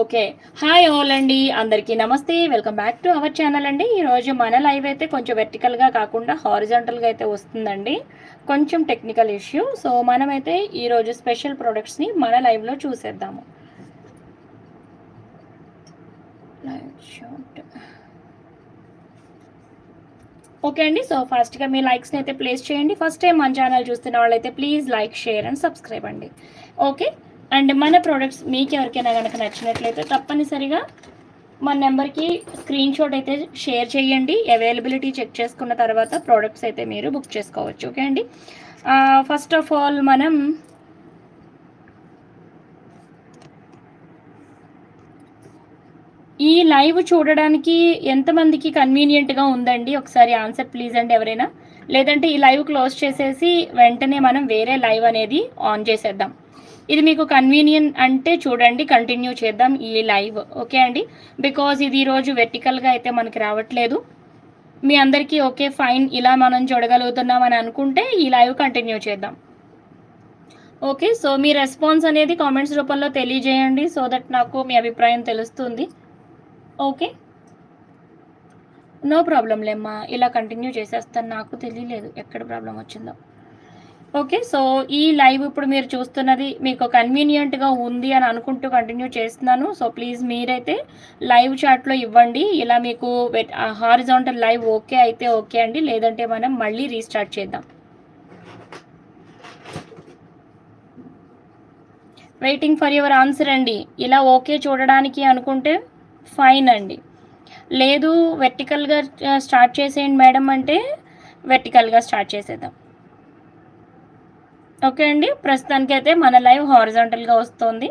Okay. Hi whole అండి. అందరికీ నమస్తే. Welcome back to our channel అండి. ఈరోజు మన లైవ్ అయితే కొంచెం వెర్టికల్గా కాకుండా హారిజాంటల్గా అయితే వస్తుందండి. కొంచెం టెక్నికల్ ఇష్యూ సో మనమైతే ఈరోజు స్పెషల్ ప్రోడక్ట్స్ని మన లైవ్లో చూసేద్దాము. లైవ్ షాట్ ఓకే అండి. సో ఫస్ట్గా మీ లైక్స్ని అయితే ప్లేస్ చేయండి. ఫస్ట్ టైం మన ఛానల్ చూస్తున్న వాళ్ళైతే please like share and subscribe అండి. ఓకే. అండ్ మన ప్రోడక్ట్స్ మీకు ఎవరికైనా కనుక నచ్చినట్లయితే తప్పనిసరిగా మన నెంబర్కి స్క్రీన్ షాట్ అయితే షేర్ చేయండి. అవైలబిలిటీ చెక్ చేసుకున్న తర్వాత ప్రోడక్ట్స్ అయితే మీరు బుక్ చేసుకోవచ్చు. ఓకే అండి? ఫస్ట్ ఆఫ్ ఆల్ మనం ఈ లైవ్ చూడడానికి ఎంతమందికి కన్వీనియంట్గా ఉందండి? ఒకసారి ఆన్సర్ ప్లీజ్ అండి ఎవరైనా. లేదంటే ఈ లైవ్ క్లోజ్ చేసేసి వెంటనే మనం వేరే లైవ్ అనేది ఆన్ చేసేద్దాం. ఇది మీకు కన్వీనియంట్ అంటే చూడండి కంటిన్యూ చేద్దాం ఈ లైవ్ ఓకే అండి? బికాజ్ ఇది ఈరోజు వెర్టికల్గా అయితే మనకి రావట్లేదు. మీ అందరికీ ఓకే ఫైన్ ఇలా మనం చూడగలుగుతున్నాం అని అనుకుంటే ఈ లైవ్ కంటిన్యూ చేద్దాం. ఓకే సో మీ రెస్పాన్స్ అనేది కామెంట్స్ రూపంలో తెలియజేయండి సో దట్ నాకు మీ అభిప్రాయం తెలుస్తుంది. ఓకే నో ప్రాబ్లం లేమ్మా. ఇలా కంటిన్యూ చేసేస్తాను. నాకు తెలియలేదు ఎక్కడ ప్రాబ్లం వచ్చిందో. ఓకే సో ఈ లైవ్ ఇప్పుడు మీరు చూస్తున్నది మీకు కన్వీనియంట్గా ఉంది అని అనుకుంటూ కంటిన్యూ చేస్తున్నాను. సో ప్లీజ్ మీరైతే లైవ్ చాట్లో ఇవ్వండి. ఇలా మీకు హారిజాంటల్ లైవ్ ఓకే అయితే ఓకే అండి. లేదంటే మనం మళ్ళీ రీస్టార్ట్ చేద్దాం. వెయిటింగ్ ఫర్ యువర్ ఆన్సర్ అండి. ఇలా ఓకే చూడడానికి అనుకుంటే ఫైన్ అండి. లేదు వెర్టికల్గా స్టార్ట్ చేసేయండి మేడం అంటే వెర్టికల్గా స్టార్ట్ చేసేద్దాం. ఓకే అండి. ప్రస్తుతానికైతే మన లైవ్ హారిజాంటల్గా వస్తుంది.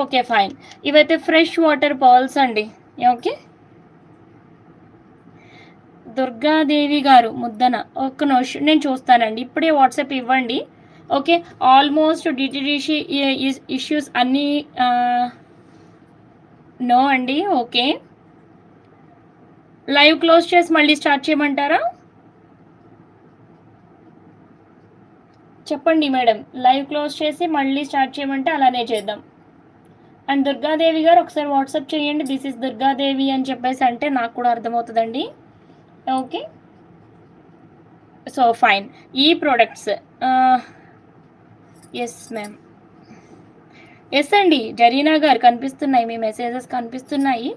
Okay fine. ఇవైతే ఫ్రెష్ వాటర్ బాల్స్ అండి. ఓకే. దుర్గాదేవి గారు ముద్దన ఒక్క నిమిషం. నేను చూస్తానండి. ఇప్పుడే వాట్సాప్ ఇవ్వండి. ఓకే ఆల్మోస్ట్ డిటిడిషి ఇష్యూస్ అన్నీ నో అండి. ఓకే. లైవ్ క్లోజ్ చేసి మళ్ళీ స్టార్ట్ చేయమంటారా? చెప్పండి మేడం. లైవ్ క్లోజ్ చేసి మళ్ళీ స్టార్ట్ చేయమంటే అలానే చేద్దాం. అండ్ దుర్గాదేవి గారు ఒకసారి వాట్సాప్ చేయండి. దిస్ ఇస్ దుర్గాదేవి అని చెప్పేసి అంటే నాకు కూడా అర్థమవుతుందండి. ఓకే సో ఫైన్ ఈ ప్రోడక్ట్స్ ఎస్ మ్యామ్ ఎస్ అండి. జరీనా గారు కనిపిస్తున్నాయి. మీ మెసేజెస్ కనిపిస్తున్నాయి.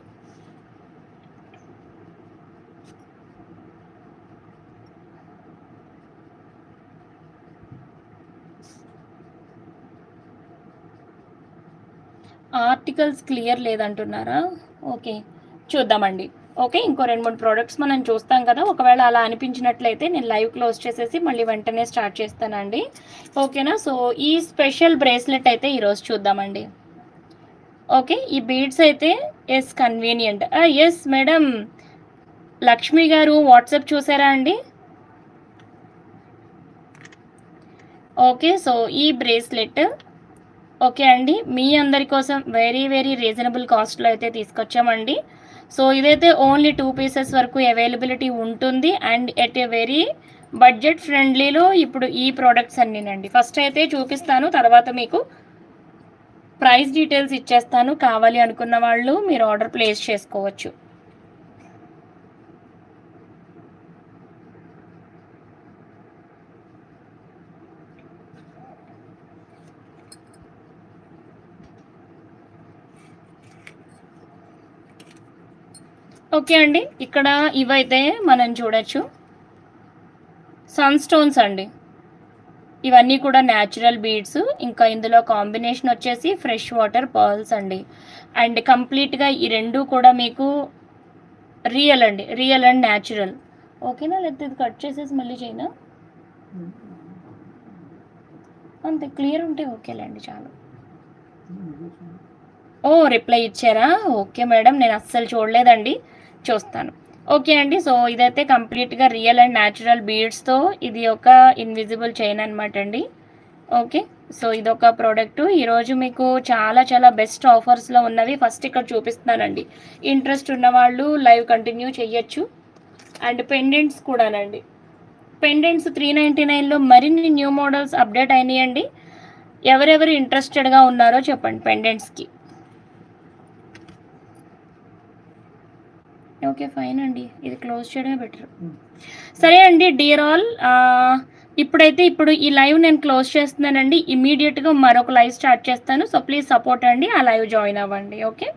ఆర్టికల్స్ క్లియర్ లేదంటున్నారా? ఓకే చూద్దామండి. ఓకే ఇంకో రెండు మూడు ప్రోడక్ట్స్ మనం చూస్తాం కదా ఒకవేళ అలా అనిపించినట్లయితే నేను లైవ్ క్లోజ్ చేసేసి మళ్ళీ వెంటనే స్టార్ట్ చేస్తానండి. ఓకేనా? సో ఈ స్పెషల్ బ్రేస్లెట్ అయితే ఈరోజు చూద్దామండి. ఓకే ఈ బీడ్స్ అయితే yes convenient. Yes madam. Lakshmi గారు వాట్సాప్ చూసారా అండి? ఓకే సో ఈ బ్రేస్లెట్ ఓకే అండి. మీ అందరి కోసం వెరీ వెరీ రీజనబుల్ కాస్ట్లో అయితే తీసుకొచ్చామండి. సో ఇదైతే ఓన్లీ టూ పీసెస్ వరకు అవైలబిలిటీ ఉంటుంది. And at a very budget ఫ్రెండ్లీలో ఇప్పుడు ఈ ప్రోడక్ట్స్ అన్నీనండి. ఫస్ట్ అయితే చూపిస్తాను తర్వాత మీకు ప్రైస్ డీటెయిల్స్ ఇచ్చేస్తాను. కావాలి అనుకున్న వాళ్ళు మీరు ఆర్డర్ ప్లేస్ చేసుకోవచ్చు. ఓకే అండి. ఇక్కడ ఇవైతే మనం చూడొచ్చు. సన్ స్టోన్స్ అండి. ఇవన్నీ కూడా న్యాచురల్ బీడ్స్. ఇంకా ఇందులో కాంబినేషన్ వచ్చేసి ఫ్రెష్ వాటర్ పర్ల్స్ అండి. అండ్ కంప్లీట్గా ఈ రెండు కూడా మీకు రియల్ అండి. Real and natural. ఓకేనా? లేకపోతే ఇది కట్ చేసేసి మళ్ళీ చేయనా? అంతే క్లియర్ ఉంటే ఓకేలేండి చాలు. ఓ రిప్లై ఇచ్చారా? Okay madam. నేను అస్సలు చూడలేదండి. చూస్తాను. ఓకే అండి. సో ఇదైతే కంప్లీట్గా రియల్ అండ్ న్యాచురల్ బీడ్స్తో ఇది ఒక ఇన్విజిబుల్ చైన్ అనమాట అండి. ఓకే. సో ఇదొక ప్రోడక్ట్. ఈరోజు మీకు చాలా చాలా బెస్ట్ ఆఫర్స్లో ఉన్నవి ఫస్ట్ ఇక్కడ చూపిస్తున్నానండి. ఇంట్రెస్ట్ ఉన్నవాళ్ళు లైవ్ కంటిన్యూ చేయొచ్చు అండ్ పెండెంట్స్ కూడానండి. పెండెంట్స్ త్రీ నైంటీ నైన్లో మరిన్ని న్యూ మోడల్స్ అప్డేట్ అయినాయండి. ఎవరెవరు ఇంట్రెస్టెడ్గా ఉన్నారో చెప్పండి పెండెంట్స్కి. ఓకే ఫైన్ అండి. ఇది క్లోజ్ చేయడమే బెటర్ సరే అండి డియర్ ఆల్ ఇప్పుడైతే ఇప్పుడు ఈ లైవ్ నేను క్లోజ్ చేస్తున్నానండి. ఇమీడియట్గా మరొక లైవ్ స్టార్ట్ చేస్తాను. సో ప్లీజ్ సపోర్ట్ అండి. ఆ లైవ్ జాయిన్ అవ్వండి. ఓకే